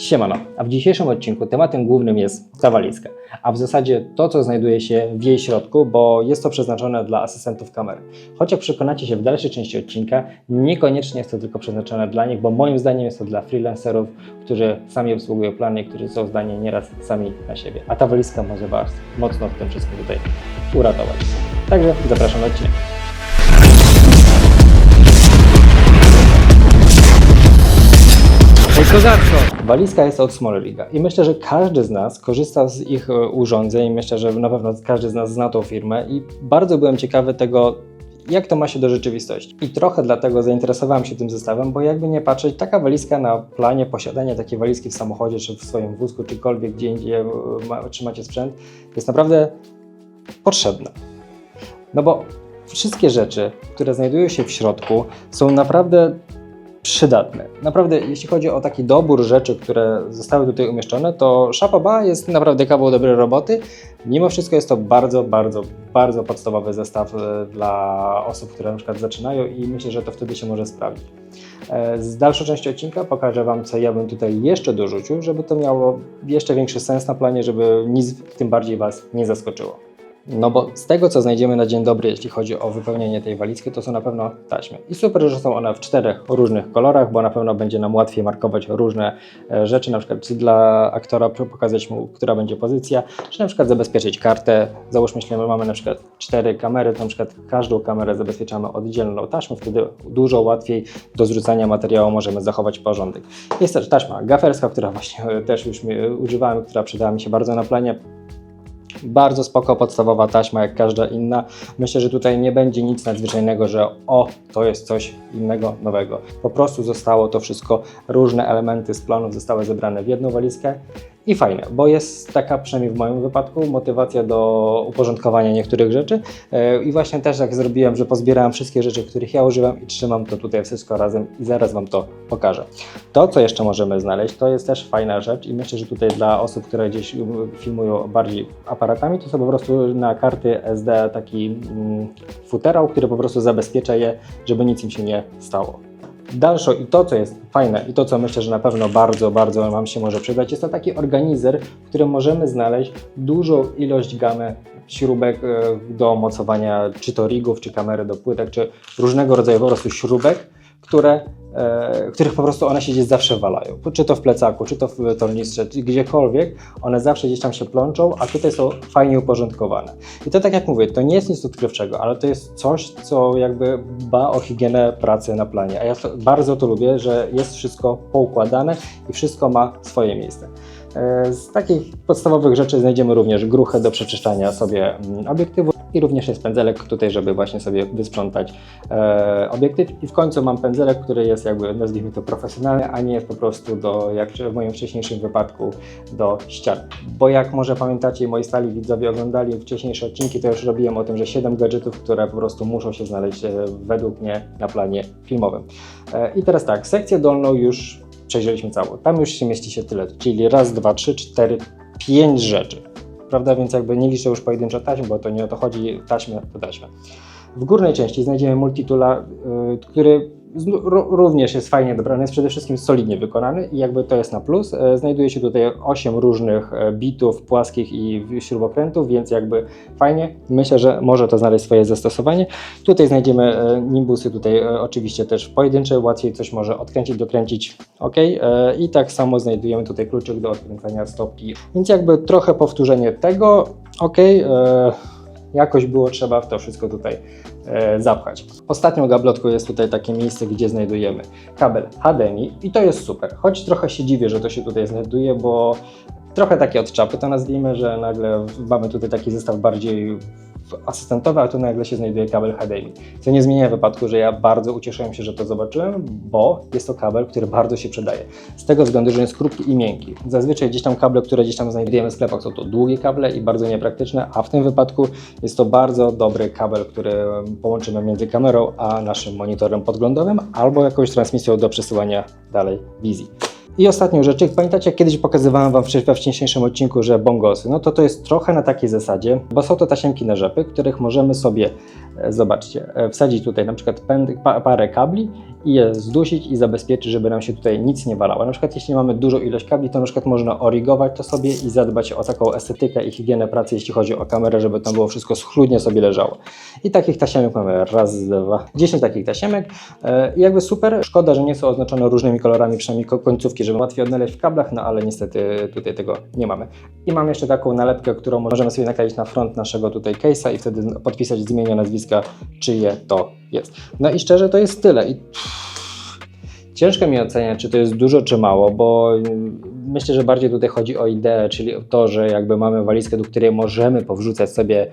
Siemano, a w dzisiejszym odcinku tematem głównym jest ta walizka, a w zasadzie to, co znajduje się w jej środku, bo jest to przeznaczone dla asystentów kamery. Choć jak przekonacie się w dalszej części odcinka, niekoniecznie jest to tylko przeznaczone dla nich, bo moim zdaniem jest to dla freelancerów, którzy sami obsługują plany, którzy są zdani nieraz sami na siebie. A ta walizka może Was mocno w tym wszystkim tutaj uratować. Także zapraszam na odcinek. Kozacko! Walizka jest od Small Riga i myślę, że każdy z nas korzysta z ich e, urządzeń. Myślę, że na pewno każdy z nas zna tą firmę i bardzo byłem ciekawy tego, jak to ma się do rzeczywistości. I trochę dlatego zainteresowałem się tym zestawem, bo jakby nie patrzeć, taka walizka na planie posiadania takiej walizki w samochodzie, czy w swoim wózku, czykolwiek, gdzie indziej e, ma, trzymacie sprzęt, jest naprawdę potrzebna. No bo wszystkie rzeczy, które znajdują się w środku, są naprawdę przydatne. Naprawdę, jeśli chodzi o taki dobór rzeczy, które zostały tutaj umieszczone, to Shapaba jest naprawdę kawał dobrej roboty. Mimo wszystko jest to bardzo, bardzo, bardzo podstawowy zestaw e, dla osób, które na przykład zaczynają i myślę, że to wtedy się może sprawdzić. E, Z dalszą części odcinka pokażę Wam, co ja bym tutaj jeszcze dorzucił, żeby to miało jeszcze większy sens na planie, żeby nic tym bardziej Was nie zaskoczyło. No bo z tego, co znajdziemy na dzień dobry, jeśli chodzi o wypełnienie tej walizki, to są na pewno taśmy. I super, że są one w czterech różnych kolorach, bo na pewno będzie nam łatwiej markować różne e, rzeczy, na przykład czy dla aktora pokazać mu, która będzie pozycja, czy na przykład zabezpieczyć kartę. Załóżmy, że mamy na przykład cztery kamery, to na przykład każdą kamerę zabezpieczamy oddzielną taśmą, wtedy dużo łatwiej do zrzucania materiału możemy zachować porządek. Jest też taśma gaferska, która właśnie e, też już mi- używałem, która przydała mi się bardzo na planie. Bardzo spoko, podstawowa taśma, jak każda inna. Myślę, że tutaj nie będzie nic nadzwyczajnego, że o, to jest coś innego, nowego. Po prostu zostało to wszystko, różne elementy z planów zostały zebrane w jedną walizkę i fajne, bo jest taka, przynajmniej w moim wypadku, motywacja do uporządkowania niektórych rzeczy. E, I właśnie też jak zrobiłem, że pozbierałem wszystkie rzeczy, których ja używam i trzymam to tutaj wszystko razem i zaraz Wam to pokażę. To, co jeszcze możemy znaleźć, to jest też fajna rzecz i myślę, że tutaj dla osób, które gdzieś filmują bardziej aparatami, to są po prostu na karty SD taki mm, futerał, który po prostu zabezpiecza je, żeby nic im się nie stało. Dalsze i to, co jest fajne i to, co myślę, że na pewno bardzo, bardzo Wam się może przydać, jest to taki organizer, w którym możemy znaleźć dużą ilość gamy śrubek e, do mocowania czy to rigów, czy kamery do płytek, czy różnego rodzaju po prostu śrubek, które, e, których po prostu one się gdzieś zawsze walają. Czy to w plecaku, czy to w tornistrze, czy gdziekolwiek, one zawsze gdzieś tam się plączą, a tutaj są fajnie uporządkowane. I to tak jak mówię, to nie jest nic odkrywczego, ale to jest coś, co jakby dba o higienę pracy na planie. A ja bardzo to lubię, że jest wszystko poukładane i wszystko ma swoje miejsce. E, Z takich podstawowych rzeczy znajdziemy również gruchę do przeczyszczania sobie mm, obiektywu i również jest pędzelek tutaj, żeby właśnie sobie wysprzątać e, obiektyw. I w końcu mam pędzelek, który jest jakby, nazwijmy to profesjonalny, a nie jest po prostu do, jak w moim wcześniejszym wypadku, do ścian. Bo jak może pamiętacie, moi stali widzowie oglądali wcześniejsze odcinki, to już robiłem o tym, że 7 gadżetów, które po prostu muszą się znaleźć e, według mnie na planie filmowym. E, I teraz tak, sekcję dolną już przejrzeliśmy całą. Tam już się mieści się tyle, czyli raz, dwa, trzy, cztery, pięć rzeczy. Prawda? Więc jakby nie liczę już pojedynczo taśm, bo to nie o to chodzi, taśmę to taśmę. W górnej części znajdziemy multitula, y, który również jest fajnie dobrany, jest przede wszystkim solidnie wykonany i jakby to jest na plus. E, Znajduje się tutaj 8 różnych e, bitów płaskich i śrubokrętów, więc jakby fajnie. Myślę, że może to znaleźć swoje zastosowanie. Tutaj znajdziemy e, nimbusy, tutaj oczywiście też pojedyncze, łatwiej coś może odkręcić, dokręcić, ok. I tak samo znajdujemy tutaj kluczyk do odkręcania stopki, więc jakby trochę powtórzenie tego, ok. Jakoś było trzeba w to wszystko tutaj e, zapchać. Ostatnią gablotką jest tutaj takie miejsce, gdzie znajdujemy kabel HDMI i to jest super. Choć trochę się dziwię, że to się tutaj znajduje, bo trochę takie od czapy to nazwijmy, że nagle mamy tutaj taki zestaw bardziej asystentowy, a tu nagle się znajduje kabel HDMI. Co nie zmienia wypadku, że ja bardzo ucieszyłem się, że to zobaczyłem, bo jest to kabel, który bardzo się przydaje. Z tego względu, że jest krótki i miękki. Zazwyczaj gdzieś tam kable, które gdzieś tam znajdujemy w sklepach, są to długie kable i bardzo niepraktyczne, a w tym wypadku jest to bardzo dobry kabel, który połączymy między kamerą a naszym monitorem podglądowym albo jakąś transmisją do przesyłania dalej wizji. I ostatnią rzecz, jak pamiętacie, kiedyś pokazywałem Wam we wcześniejszym odcinku, że bongosy, no to to jest trochę na takiej zasadzie, bo są to tasiemki na rzepy, których możemy sobie, e, zobaczcie, e, wsadzić tutaj na przykład parę kabli je zdusić i zabezpieczyć, żeby nam się tutaj nic nie walało. Na przykład jeśli mamy dużą ilość kabli, to na przykład można origować to sobie i zadbać o taką estetykę i higienę pracy, jeśli chodzi o kamerę, żeby tam było wszystko schludnie sobie leżało. I takich tasiemek mamy raz, dwa, 10 takich tasiemek. E, i jakby super, szkoda, że nie są oznaczone różnymi kolorami, przynajmniej ko- końcówki, żeby łatwiej odnaleźć w kablach, no ale niestety tutaj tego nie mamy. I mam jeszcze taką nalepkę, którą możemy sobie nakleić na front naszego tutaj case'a i wtedy podpisać z imienia, nazwiska, czyje to jest. No i szczerze to jest tyle. I Ciężko mi oceniać, czy to jest dużo, czy mało, bo mm, myślę, że bardziej tutaj chodzi o ideę, czyli o to, że jakby mamy walizkę, do której możemy powrzucać sobie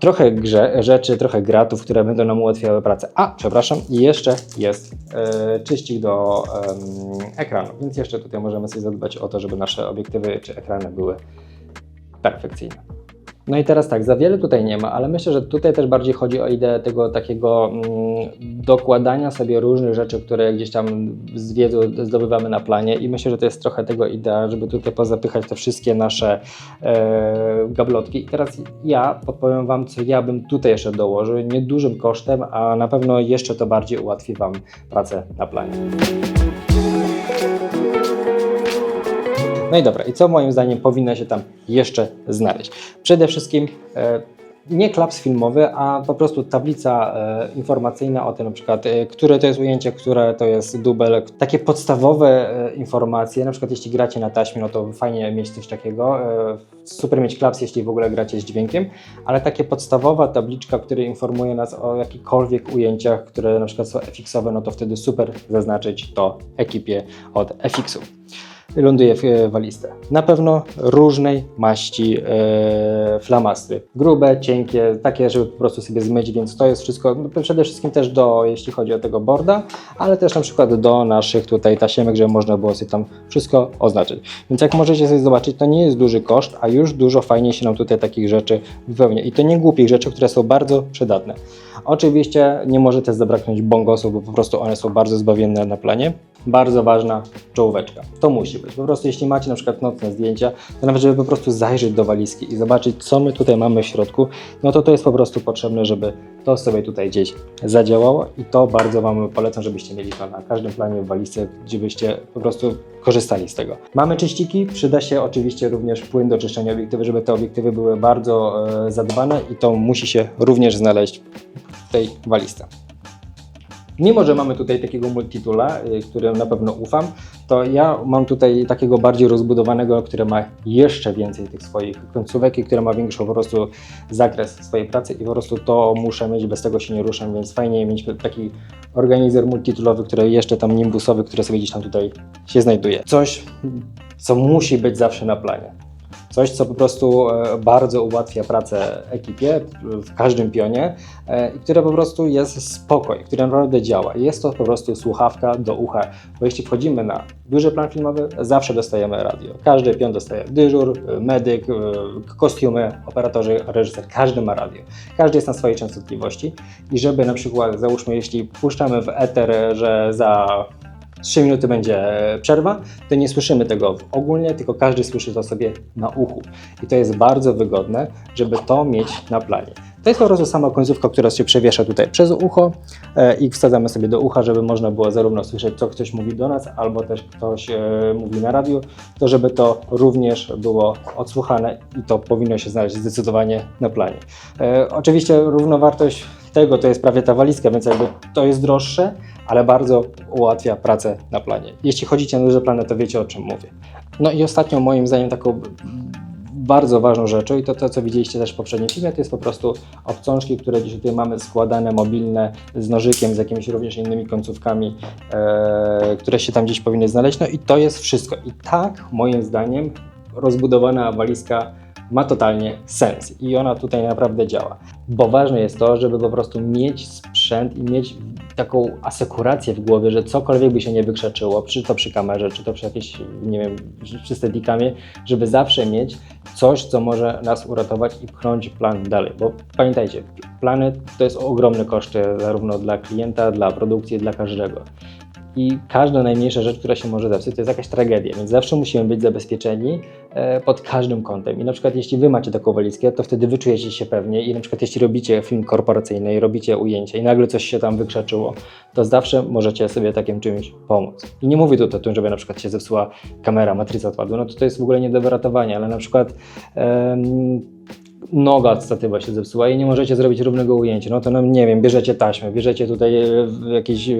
trochę grze, rzeczy, trochę gratów, które będą nam ułatwiały pracę. A, przepraszam, jeszcze jest e, czyścik do em, ekranu, więc jeszcze tutaj możemy sobie zadbać o to, żeby nasze obiektywy czy ekrany były perfekcyjne. No i teraz tak, za wiele tutaj nie ma, ale myślę, że tutaj też bardziej chodzi o ideę tego takiego mm, dokładania sobie różnych rzeczy, które gdzieś tam z wiedzą zdobywamy na planie i myślę, że to jest trochę tego idea, żeby tutaj pozapychać te wszystkie nasze e, gablotki. I teraz ja podpowiem Wam, co ja bym tutaj jeszcze dołożył, nie dużym kosztem, a na pewno jeszcze to bardziej ułatwi Wam pracę na planie. No i dobra, i co moim zdaniem powinno się tam jeszcze znaleźć? Przede wszystkim e, nie klaps filmowy, a po prostu tablica e, informacyjna o tym na przykład, e, które to jest ujęcie, które to jest dubel. Takie podstawowe informacje, na przykład jeśli gracie na taśmie, no to fajnie mieć coś takiego. Super mieć klaps, jeśli w ogóle gracie z dźwiękiem, ale takie podstawowa tabliczka, która informuje nas o jakichkolwiek ujęciach, które na przykład są FX-owe, no to wtedy super zaznaczyć to ekipie od FX-ów ląduje w e, walizce. Na pewno różnej maści e, flamastry. Grube, cienkie, takie, żeby po prostu sobie zmyć, więc to jest wszystko no, przede wszystkim też do, jeśli chodzi o tego boarda, ale też na przykład do naszych tutaj tasiemek, żeby można było sobie tam wszystko oznaczyć. Więc jak możecie sobie zobaczyć, to nie jest duży koszt, a już dużo fajniej się nam tutaj takich rzeczy wypełnia. I to nie głupich rzeczy, które są bardzo przydatne. Oczywiście nie może też zabraknąć bongosów, bo po prostu one są bardzo zbawienne na planie. Bardzo ważna czołóweczka. To musi być. Po prostu jeśli macie na przykład nocne zdjęcia, to nawet żeby po prostu zajrzeć do walizki i zobaczyć, co my tutaj mamy w środku, no to to jest po prostu potrzebne, żeby to sobie tutaj gdzieś zadziałało i to bardzo Wam polecam, żebyście mieli to na każdym planie w walizce, gdzie byście po prostu korzystali z tego. Mamy czyściki, przyda się oczywiście również płyn do czyszczenia obiektywy, żeby te obiektywy były bardzo e, zadbane i to musi się również znaleźć w tej walizce. Mimo, że mamy tutaj takiego multitula, y, którym na pewno ufam, to ja mam tutaj takiego bardziej rozbudowanego, które ma jeszcze więcej tych swoich końcówek i które ma większy po prostu zakres swojej pracy i po prostu to muszę mieć, bez tego się nie ruszam, więc fajnie mieć taki organizer multitulowy, który jeszcze tam nimbusowy, który sobie gdzieś tam tutaj się znajduje. Coś, co musi być zawsze na planie. Coś, co po prostu e, bardzo ułatwia pracę ekipie w każdym pionie e, i które po prostu jest spokoj, które naprawdę działa. Jest to po prostu słuchawka do ucha, bo jeśli wchodzimy na duży plan filmowy, zawsze dostajemy radio. Każdy pion dostaje dyżur, e, medyk, kostiumy, operatorzy, reżyser, każdy ma radio. Każdy jest na swojej częstotliwości i żeby na przykład, załóżmy, jeśli puszczamy w eter, że za 3 minuty będzie przerwa, to nie słyszymy tego ogólnie, tylko każdy słyszy to sobie na uchu. I to jest bardzo wygodne, żeby to mieć na planie. To jest po prostu sama końcówka, która się przewiesza tutaj przez ucho e, i wsadzamy sobie do ucha, żeby można było zarówno słyszeć, co ktoś mówi do nas, albo też ktoś e, mówi na radiu, to żeby to również było odsłuchane i to powinno się znaleźć zdecydowanie na planie. E, oczywiście równowartość tego to jest prawie ta walizka, więc jakby to jest droższe, ale bardzo ułatwia pracę na planie. Jeśli chodzicie na duże plany, to wiecie o czym mówię. No i ostatnią moim zdaniem taką bardzo ważną rzeczą i to, to co widzieliście też w poprzednim filmie, to jest po prostu obcążki, które gdzieś tutaj mamy składane, mobilne, z nożykiem, z jakimiś również innymi końcówkami, e, które się tam gdzieś powinny znaleźć. No i to jest wszystko. I tak moim zdaniem rozbudowana walizka ma totalnie sens i ona tutaj naprawdę działa. Bo ważne jest to, żeby po prostu mieć sprzęt i mieć taką asekurację w głowie, że cokolwiek by się nie wykrzaczyło, czy to przy kamerze, czy to przy jakiejś, nie wiem, przy steadicamie, żeby zawsze mieć coś, co może nas uratować i pchnąć plan dalej. Bo pamiętajcie, plany to jest ogromne koszty zarówno dla klienta, dla produkcji, dla każdego. I każda najmniejsza rzecz, która się może zepsuć, to jest jakaś tragedia, więc zawsze musimy być zabezpieczeni e, pod każdym kątem. I na przykład jeśli wy macie taką walizkę, to wtedy wy czujecie się pewnie i na przykład jeśli robicie film korporacyjny i robicie ujęcie i nagle coś się tam wykrzaczyło, to zawsze możecie sobie takim czymś pomóc. I nie mówię tutaj o tym, żeby na przykład się zepsuła kamera, matryca odpadła, no to to jest w ogóle nie do wyratowania, ale na przykład noga statywa się zepsuła i nie możecie zrobić równego ujęcia, no to no, nie wiem, bierzecie taśmę, bierzecie tutaj e, jakieś e,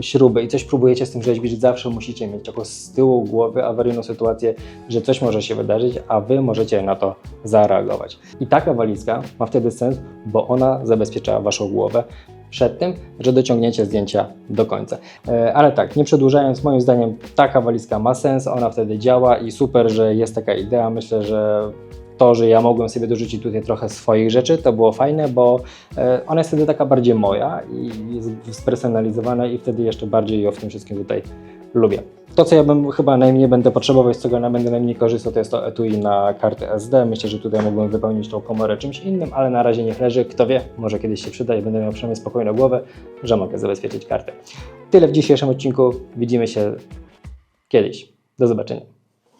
śruby i coś próbujecie z tym rzeźbić, zawsze musicie mieć jako z tyłu głowy awaryjną sytuację, że coś może się wydarzyć, a wy możecie na to zareagować. I taka walizka ma wtedy sens, bo ona zabezpiecza waszą głowę przed tym, że dociągniecie zdjęcia do końca. E, Ale tak, nie przedłużając, moim zdaniem taka walizka ma sens, ona wtedy działa i super, że jest taka idea. Myślę, że to, że ja mogłem sobie dorzucić tutaj trochę swoich rzeczy, to było fajne, bo e, ona jest wtedy taka bardziej moja i jest spersonalizowana i wtedy jeszcze bardziej ją w tym wszystkim tutaj lubię. To, co ja bym chyba najmniej będę potrzebował, z czego ja będę najmniej korzystał, to jest to etui na kartę SD. Myślę, że tutaj mógłbym wypełnić tą komorę czymś innym, ale na razie niech leży. Kto wie, może kiedyś się przyda i będę miał przynajmniej spokojną głowę, że mogę zabezpieczyć kartę. Tyle w dzisiejszym odcinku. Widzimy się kiedyś. Do zobaczenia.